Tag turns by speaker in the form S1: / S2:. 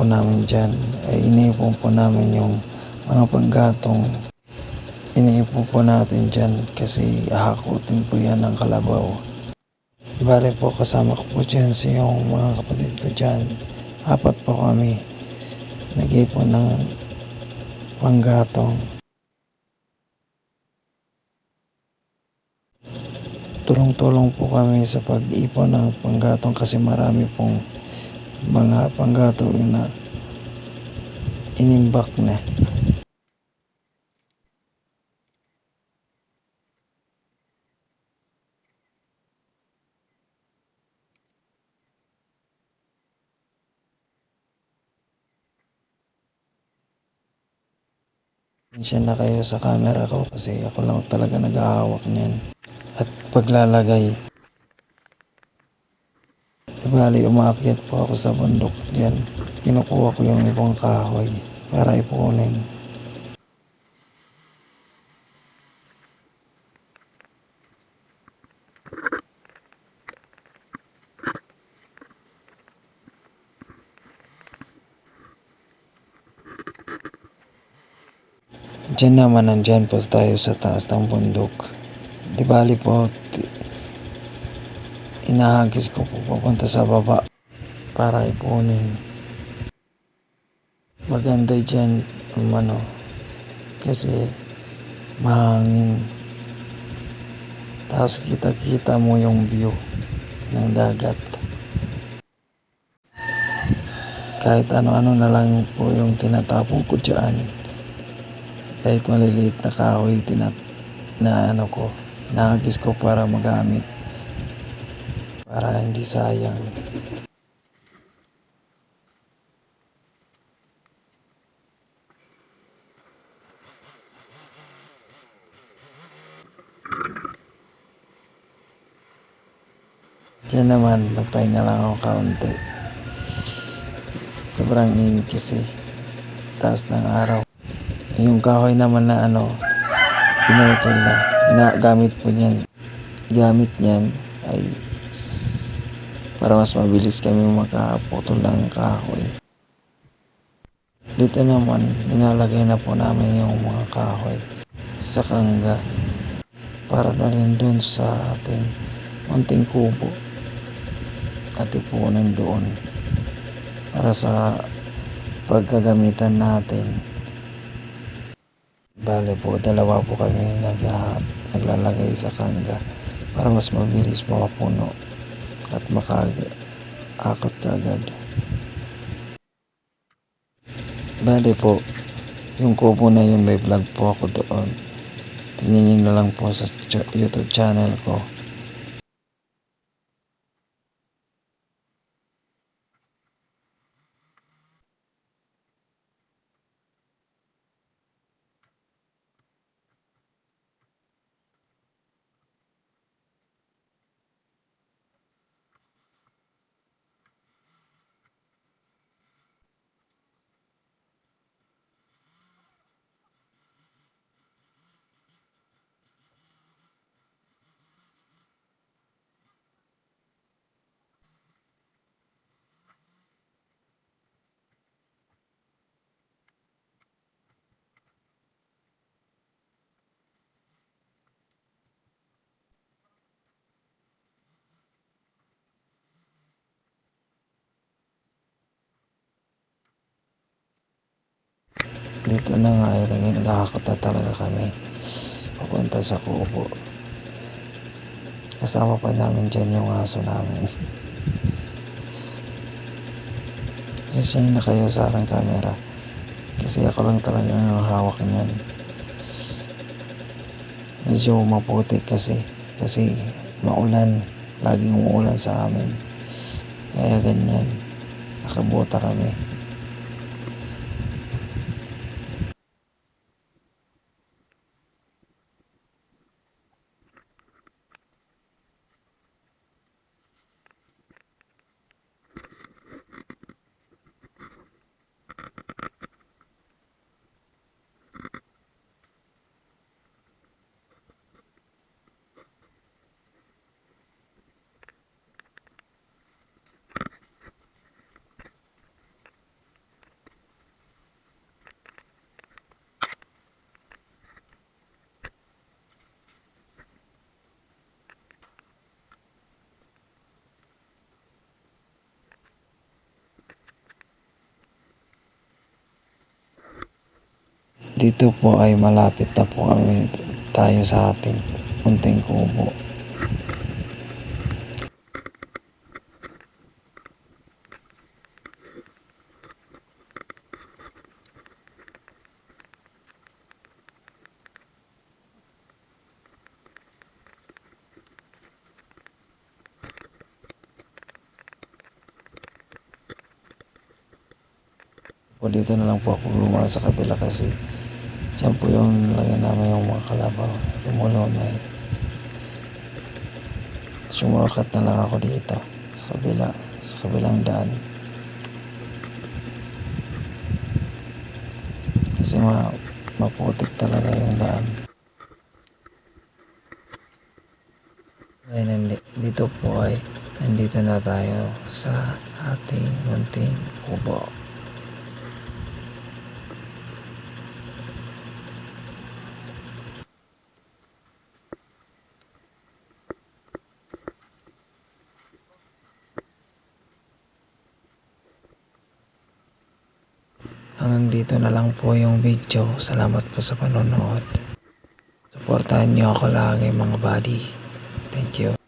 S1: po namin dyan ay iniipon po namin yung mga panggatong iniipon po natin dyan kasi hahakutin po yan ng kalabaw. Bale po kasama ko po dyan si yung mga kapatid ko dyan. Apat po kami. Nag-ipon ng panggatong. Tulong-tulong po kami sa pag-ipon ng panggatong kasi marami pong mga panggatong na inimbak na. Pasensya na kayo sa camera ko kasi ako lang talaga naghahawak niyan. At paglalagay, bali umakyat po ako sa bundok diyan. Kinukuha ko yung ibang kahoy para ipunin. Diyan naman nandyan po tayo sa taas ng bundok. Di bali po, inahagis ko po papunta sa baba para ipunin. Maganda dyan, um, ano, kasi mahangin. Tapos kita-kita mo yung view ng dagat. Kahit ano-ano na lang po yung tinatapon ko dyan kahit maliliit na kahoy tinat na ano ko nahagis ko para magamit para hindi sayang Diyan naman, nagpahinga lang ako kaunti. Sobrang init kasi. Taas ng araw. Yung kahoy naman na ano, pinutol na. Ginagamit po niyan. Gamit niyan ay para mas mabilis kami makaputol ng kahoy. Dito naman, nilalagay na po namin yung mga kahoy sa kangga para na rin dun sa ating munting kubo at ipunin doon para sa pagkagamitan natin. Bale po, dalawa po kami nag, naglalagay sa kangga para mas mabilis makapuno at makaakot kagad. Bale po, yung kubo na yun may vlog po ako doon. Tingnan nyo na lang po sa YouTube channel ko. Dito na nga ay naging nakakot na talaga kami. Papunta sa kubo. Kasama pa namin dyan yung aso namin. Pasensya na kayo sa aking camera. Kasi ako lang talaga ang hawak niyan. Medyo maputi kasi. Kasi maulan. Laging umuulan sa amin. Kaya ganyan. Nakabuta kami. Dito po ay malapit na po kami tayo sa ating munting kubo. po dito na lang po ako gumawa sa kabila kasi dyan po yung lagyan namin yung mga kalabaw. Lumulaw na eh. Sumurkat na lang ako dito. Sa kabila sa kabilang daan. Kasi ma maputik talaga yung daan. Ay nandi, dito po ay nandito na tayo sa ating munting kubo Hanggang dito na lang po yung video. Salamat po sa panonood. Suportahan niyo ako lagi mga buddy. Thank you.